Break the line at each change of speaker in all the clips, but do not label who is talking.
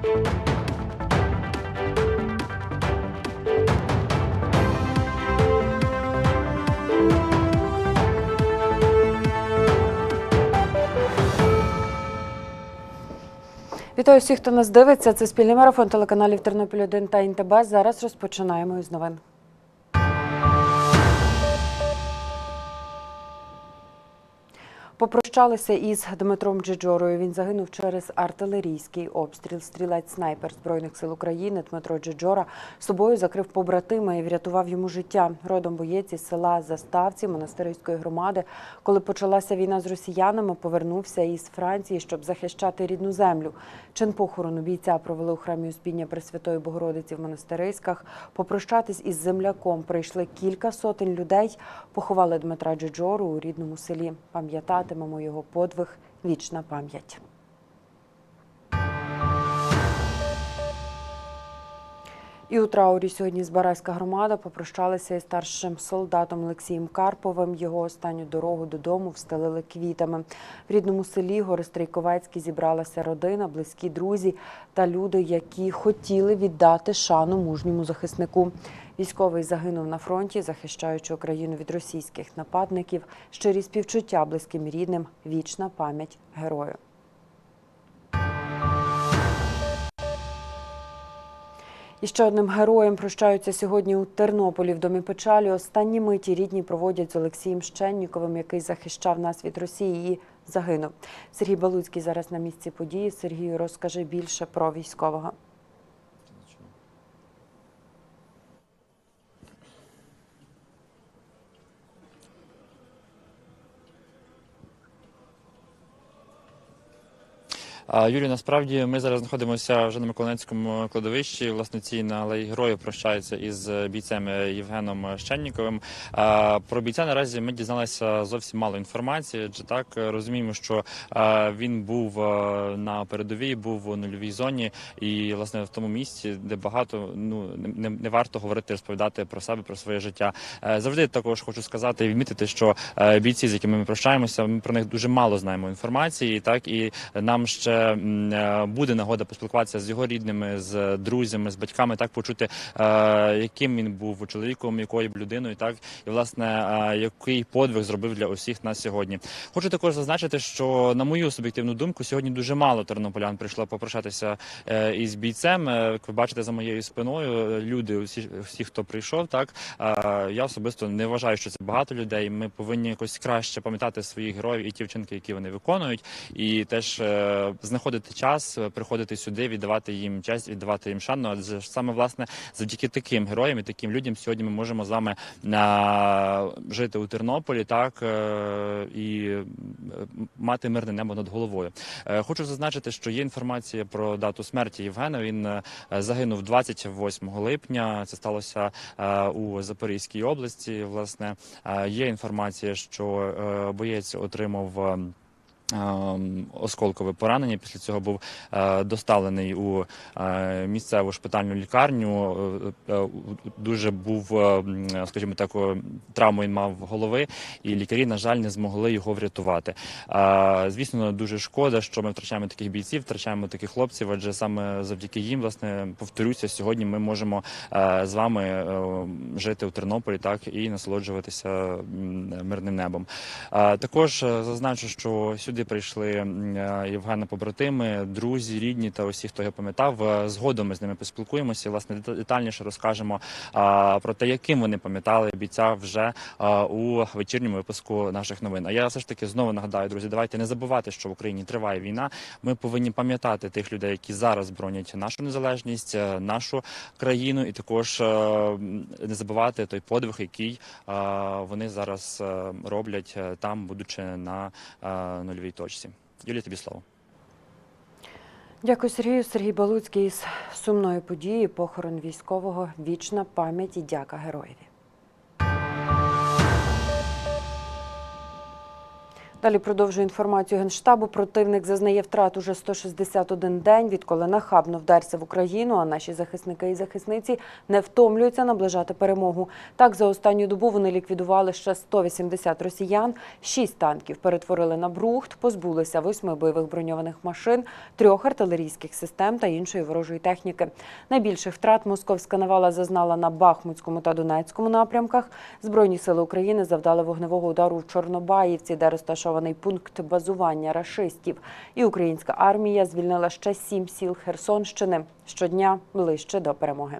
Вітаю всіх, хто нас дивиться. Це спільний марафон телеканалів Тернопіль 1 та ІНТБ. Зараз розпочинаємо із новин. Попрощалися із Дмитром Джиджорою. Він загинув через артилерійський обстріл. Стрілець снайпер збройних сил України Дмитро Джиджора собою закрив побратима і врятував йому життя. Родом боєць із села Заставці монастирської громади. Коли почалася війна з росіянами, повернувся із Франції, щоб захищати рідну землю. Чин похорону бійця провели у храмі Успіння Пресвятої Богородиці в монастириськах. Попрощатись із земляком прийшли кілька сотень людей. Поховали Дмитра Джиджору у рідному селі. Пам'ятатимемо його подвиг. Вічна пам'ять. І у траурі сьогодні Збаразька громада попрощалася із старшим солдатом Олексієм Карповим. Його останню дорогу додому встелили квітами. В рідному селі Гористрійковецькій зібралася родина, близькі друзі та люди, які хотіли віддати шану мужньому захиснику. Військовий загинув на фронті, захищаючи Україну від російських нападників. Щирі співчуття близьким рідним. Вічна пам'ять герою. І ще одним героєм прощаються сьогодні у Тернополі в домі печалі. Останні миті рідні проводять з Олексієм Щенніковим, який захищав нас від Росії і загинув. Сергій Балуцький зараз на місці події. Сергію, розкажи більше про військового.
А, Юрій, насправді ми зараз знаходимося вже на Миколаївському кладовищі. Власне, ці на алеї героїв прощаються із бійцем Євгеном Щенніковим. Про бійця наразі ми дізналися зовсім мало інформації. Адже так розуміємо, що він був на передовій, був у нульовій зоні, і власне в тому місці, де багато ну не, не варто говорити, розповідати про себе, про своє життя. Е, Завжди також хочу сказати і відмітити, що е, бійці, з якими ми прощаємося, ми про них дуже мало знаємо інформації. Так і нам ще е, буде нагода поспілкуватися з його рідними, з друзями, з батьками, так почути, е, яким він був чоловіком, якою б людиною, так і власне е, який подвиг зробив для усіх нас сьогодні. Хочу також зазначити, що на мою суб'єктивну думку, сьогодні дуже мало тернополян прийшло попрощатися е, із бійцем. Як ви бачите за моєю спиною, люди, усі, всі, хто прийшов, так я особисто не вважаю, що це багато людей. Ми повинні якось краще пам'ятати своїх героїв і ті вчинки, які вони виконують, і теж знаходити час, е, приходити сюди, віддавати їм честь, віддавати їм шану. Адже саме власне завдяки таким героям і таким людям сьогодні ми можемо з вами е, жити у Тернополі, так е, і мати мирне небо над головою. Хочу зазначити, що є інформація про дату смерті Євгена. Він загинув 28 липня. Це сталося у Запорізькій області. Власне, є інформація, що боєць отримав. Ем, Осколкове поранення після цього був е, доставлений у е, місцеву шпитальну лікарню. Е, дуже був, скажімо так, травму він мав голови, і лікарі, на жаль, не змогли його врятувати. Звісно, дуже шкода, що ми втрачаємо таких бійців, втрачаємо таких хлопців, адже саме завдяки їм, власне, повторюся, сьогодні ми можемо з вами жити у Тернополі, так і насолоджуватися мирним небом. Також зазначу, що сюди прийшли м, е, Євгена побратими, друзі, рідні та усі, хто його пам'ятав. Е, Згодом ми з ними поспілкуємося. і, Власне, детальніше розкажемо про те, яким вони пам'ятали бійця вже у вечірньому випуску наших новин. А я все ж таки знову нагадаю, друзі, давайте не забувати, що в Україні триває війна. Ми повинні пам'ятати тих людей, які зараз бронять нашу незалежність, е, нашу країну, і також е, не забувати той подвиг, який е, вони зараз е, роблять е, там, будучи на е, нульовій точці. Юлія, тобі слово.
Дякую, Сергію. Сергій Балуцький із сумної події. Похорон військового. Вічна пам'ять і дяка героєві. Далі продовжую інформацію Генштабу. Противник зазнає втрат уже 161 день, відколи нахабно вдарся в Україну, а наші захисники і захисниці не втомлюються наближати перемогу. Так, за останню добу вони ліквідували ще 180 росіян, 6 танків перетворили на брухт, позбулися восьми бойових броньованих машин, трьох артилерійських систем та іншої ворожої техніки. Найбільших втрат московська навала зазнала на Бахмутському та Донецькому напрямках. Збройні сили України завдали вогневого удару в Чорнобаївці, де розташований пункт базування рашистів. І українська армія звільнила ще сім сіл Херсонщини щодня ближче до перемоги.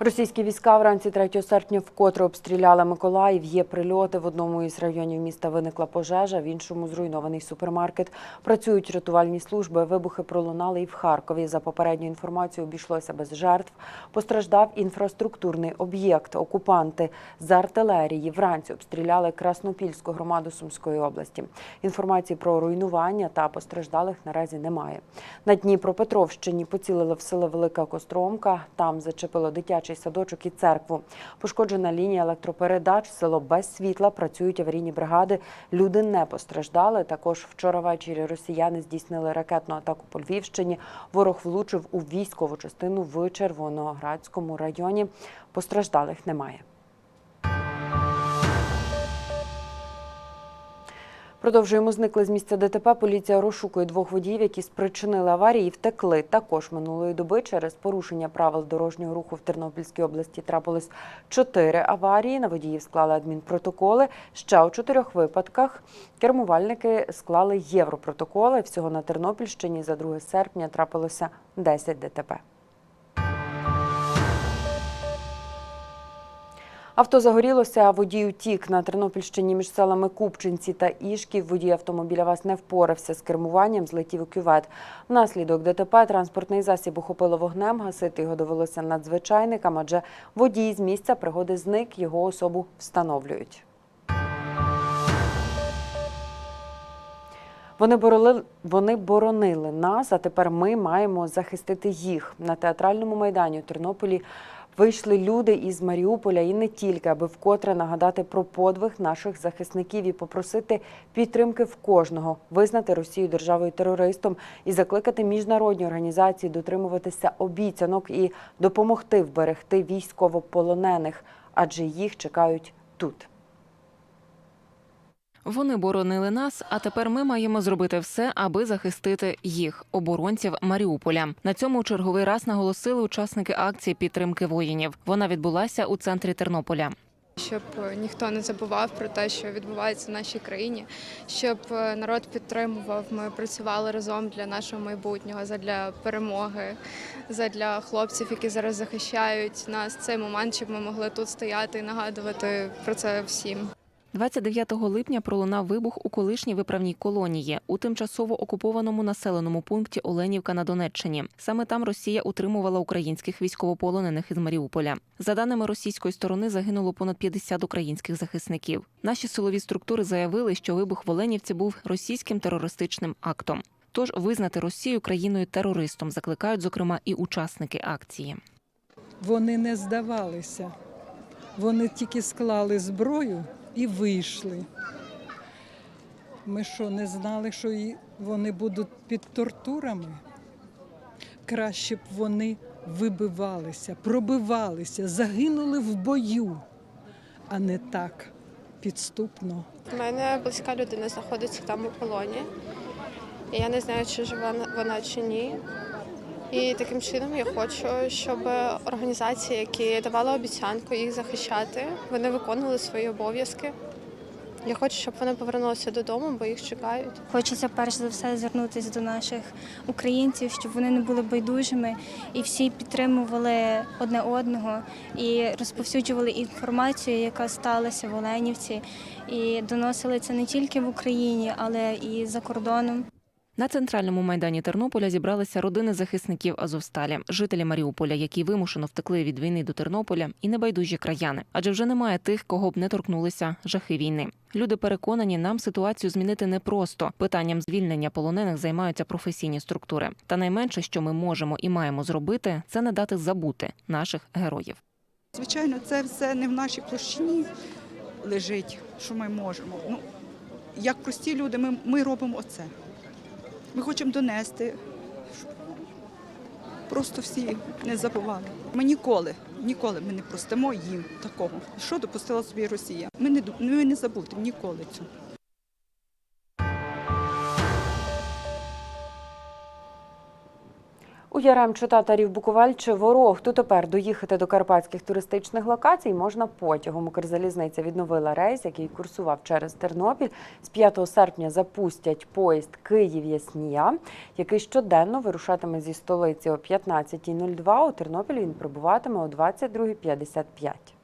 Російські війська вранці 3 серпня вкотре обстріляли Миколаїв. Є прильоти в одному із районів міста. Виникла пожежа, в іншому зруйнований супермаркет. Працюють рятувальні служби. Вибухи пролунали і в Харкові. За попередньою інформацією, обійшлося без жертв. Постраждав інфраструктурний об'єкт. Окупанти з артилерії вранці обстріляли Краснопільську громаду Сумської області. Інформації про руйнування та постраждалих наразі немає. На Дніпропетровщині поцілили в село Велика Костромка. Там зачепило дитячий садочок і церкву. Пошкоджена лінія електропередач, село без світла, працюють аварійні бригади. Люди не постраждали. Також вчора ввечері росіяни здійснили ракетну атаку по Львівщині. Ворог влучив у військову частину в Червоноградському районі. Постраждалих немає. Продовжуємо зникли з місця ДТП. Поліція розшукує двох водіїв, які спричинили аварії втекли. Також минулої доби через порушення правил дорожнього руху в Тернопільській області трапилось чотири аварії. На водіїв склали адмінпротоколи. Ще у чотирьох випадках кермувальники склали європротоколи. Всього на Тернопільщині за 2 серпня трапилося 10 ДТП. Авто загорілося, а водій утік на Тернопільщині між селами Купчинці та Ішків. Водій автомобіля ВАЗ не впорався з кермуванням, злетів у кювет. Внаслідок ДТП транспортний засіб охопило вогнем. Гасити його довелося надзвичайникам, адже водій з місця пригоди зник, його особу встановлюють. Вони боронили, вони боронили нас, а тепер ми маємо захистити їх. На театральному майдані у Тернополі вийшли люди із Маріуполя і не тільки, аби вкотре нагадати про подвиг наших захисників і попросити підтримки в кожного, визнати Росію державою терористом і закликати міжнародні організації дотримуватися обіцянок і допомогти вберегти військовополонених, адже їх чекають тут.
Вони боронили нас, а тепер ми маємо зробити все, аби захистити їх, оборонців Маріуполя. На цьому черговий раз наголосили учасники акції підтримки воїнів. Вона відбулася у центрі Тернополя.
щоб ніхто не забував про те, що відбувається в нашій країні, щоб е, народ підтримував. Ми працювали разом для нашого майбутнього, задля перемоги, задля хлопців, які зараз захищають нас цей момент, щоб ми могли тут стояти і нагадувати про це всім.
29 липня пролунав вибух у колишній виправній колонії у тимчасово окупованому населеному пункті Оленівка на Донеччині. Саме там Росія утримувала українських військовополонених із Маріуполя. За даними російської сторони, загинуло понад 50 українських захисників. Наші силові структури заявили, що вибух в Оленівці був російським терористичним актом. Тож визнати Росію країною терористом закликають, зокрема, і учасники акції.
Вони не здавалися. Вони тільки склали зброю і вийшли. Ми що, не знали, що вони будуть під тортурами? Краще б вони вибивалися, пробивалися, загинули в бою, а не так підступно.
У мене близька людина знаходиться там у полоні. Я не знаю, чи жива вона чи ні. І таким чином я хочу, щоб організації, які давали обіцянку їх захищати, вони виконували свої обов'язки. Я хочу, щоб вони повернулися додому, бо їх чекають.
Хочеться перш за все звернутися до наших українців, щоб вони не були байдужими і всі підтримували одне одного і розповсюджували інформацію, яка сталася в Оленівці, і доносили це не тільки в Україні, але і за кордоном.
На центральному майдані Тернополя зібралися родини захисників Азовсталі, жителі Маріуполя, які вимушено втекли від війни до Тернополя, і небайдужі краяни, адже вже немає тих, кого б не торкнулися жахи війни. Люди переконані, нам ситуацію змінити непросто. Питанням звільнення полонених займаються професійні структури. Та найменше, що ми можемо і маємо зробити, це не дати забути наших героїв.
Звичайно, це все не в нашій площині лежить, що ми можемо. Ну, як прості люди, ми, ми робимо оце. Ми хочемо донести, просто всі не забували. Ми ніколи, ніколи ми не простимо їм такого. Що допустила собі Росія? Ми не, ми не забудемо ніколи цього.
У Яремчу татарів Буковель Ворог. Тут тепер доїхати до карпатських туристичних локацій можна потягом. Укрзалізниця відновила рейс, який курсував через Тернопіль. З 5 серпня запустять поїзд Київ-Яснія, який щоденно вирушатиме зі столиці о 15.02. У Тернопіль він прибуватиме о 22.55.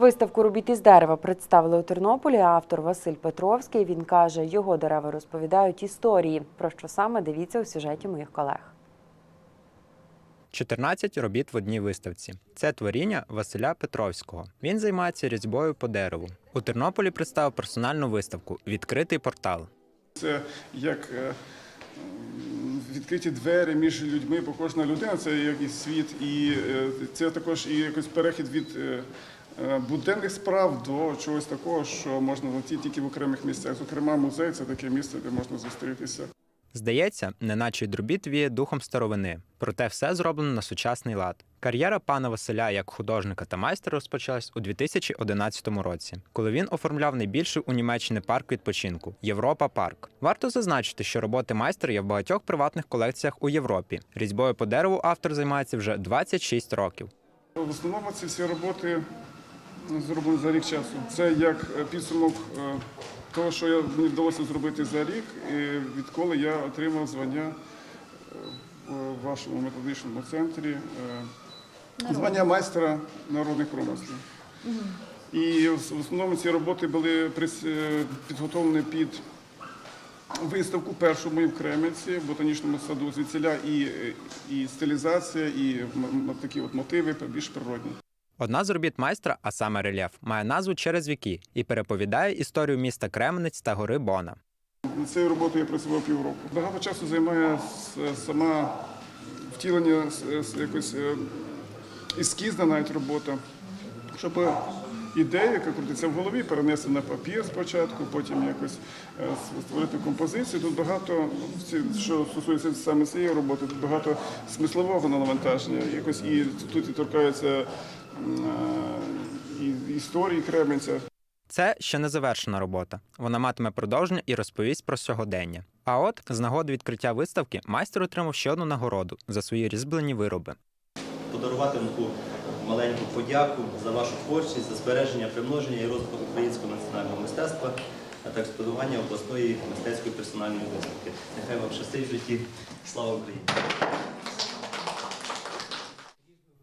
Виставку робіт із дерева представили у Тернополі. Автор Василь Петровський. Він каже, його дерева розповідають історії. Про що саме дивіться у сюжеті моїх колег.
14 робіт в одній виставці. Це творіння Василя Петровського. Він займається різьбою по дереву. У Тернополі представив персональну виставку Відкритий портал.
Це як е, відкриті двері між людьми, бо кожна людина це якийсь світ, і е, це також і якийсь перехід від е, буденних справ до чогось такого, що можна знайти тільки в окремих місцях. Зокрема, музей це таке місце, де можна зустрітися.
Здається, неначе дробіт віє духом старовини, проте все зроблено на сучасний лад. Кар'єра пана Василя як художника та майстра розпочалась у 2011 році, коли він оформляв найбільший у Німеччині парк відпочинку Європа Парк. Варто зазначити, що роботи майстра є в багатьох приватних колекціях у Європі. Різьбою по дереву автор займається вже 26 років.
В основному ці всі роботи зроблені за рік часу. Це як е, підсумок е, того, що я, мені вдалося зробити за рік, і відколи я отримав звання е, в вашому методичному центрі, звання майстра народних промислів. І в основному ці роботи були підготовлені під виставку першу мою в Кременці, в ботанічному саду звідсіля і, і стилізація, і такі от мотиви більш природні.
Одна з робіт майстра, а саме рельєф, має назву через віки і переповідає історію міста Кременець та гори Бона.
Цією роботою я працював півроку. Багато часу займає сама втілення якось е, ескізна навіть робота, щоб ідея, яка крутиться в голові, перенести на папір спочатку, потім якось е, створити композицію. Тут багато, що стосується саме цієї роботи, тут багато смислового навантаження. Якось і тут і торкаються і історії Кременця.
Це ще не завершена робота. Вона матиме продовження і розповість про сьогодення. А от з нагоди відкриття виставки майстер отримав ще одну нагороду за свої різьблені вироби.
подарувати вам таку маленьку подяку за вашу творчість, за збереження, примноження і розвиток українського національного мистецтва, а так сподівання обласної мистецької персональної виставки. Нехай вам щастить в житті. Слава Україні!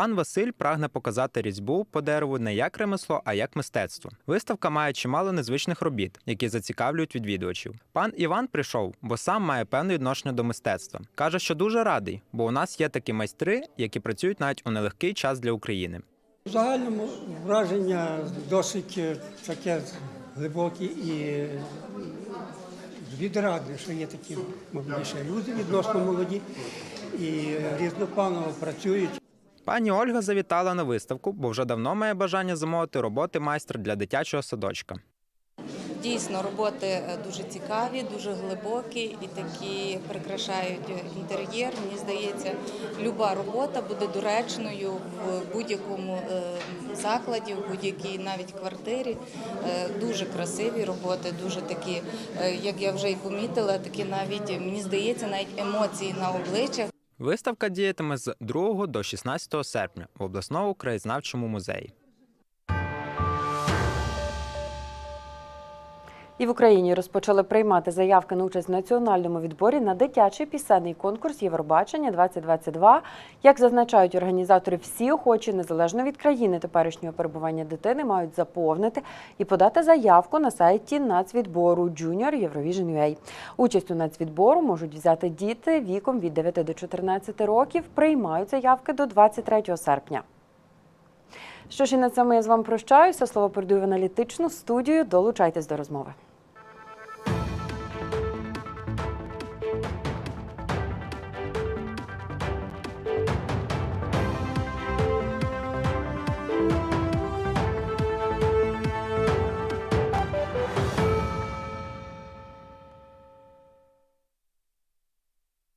Пан Василь прагне показати різьбу по дереву не як ремесло, а як мистецтво. Виставка має чимало незвичних робіт, які зацікавлюють відвідувачів. Пан Іван прийшов, бо сам має певне відношення до мистецтва. каже, що дуже радий, бо у нас є такі майстри, які працюють навіть у нелегкий час для України.
В загальному враження досить е, таке глибоке і відрадне, що є такі молодіші люди, відносно молоді, і різнопланово працюють.
Пані Ольга завітала на виставку, бо вже давно має бажання замовити роботи майстра для дитячого садочка.
Дійсно, роботи е, дуже цікаві, дуже глибокі і такі прикрашають інтер'єр. Мені здається, люба робота буде доречною в будь-якому е, закладі, в будь-якій навіть квартирі. Е, Дуже красиві роботи, дуже такі, як я вже і помітила, такі навіть мені здається, навіть емоції на обличчях.
Виставка діятиме з 2 до 16 серпня в обласному краєзнавчому музеї.
І в Україні розпочали приймати заявки на участь в національному відборі на дитячий пісенний конкурс Євробачення 2022. Як зазначають організатори, всі охочі незалежно від країни теперішнього перебування дитини мають заповнити і подати заявку на сайті нацвідбору Junior Eurovision UA. Участь у нацвідбору можуть взяти діти віком від 9 до 14 років. Приймають заявки до 23 серпня. Що ж і на цьому я з вами прощаюся. Слово передаю в аналітичну студію. Долучайтесь до розмови.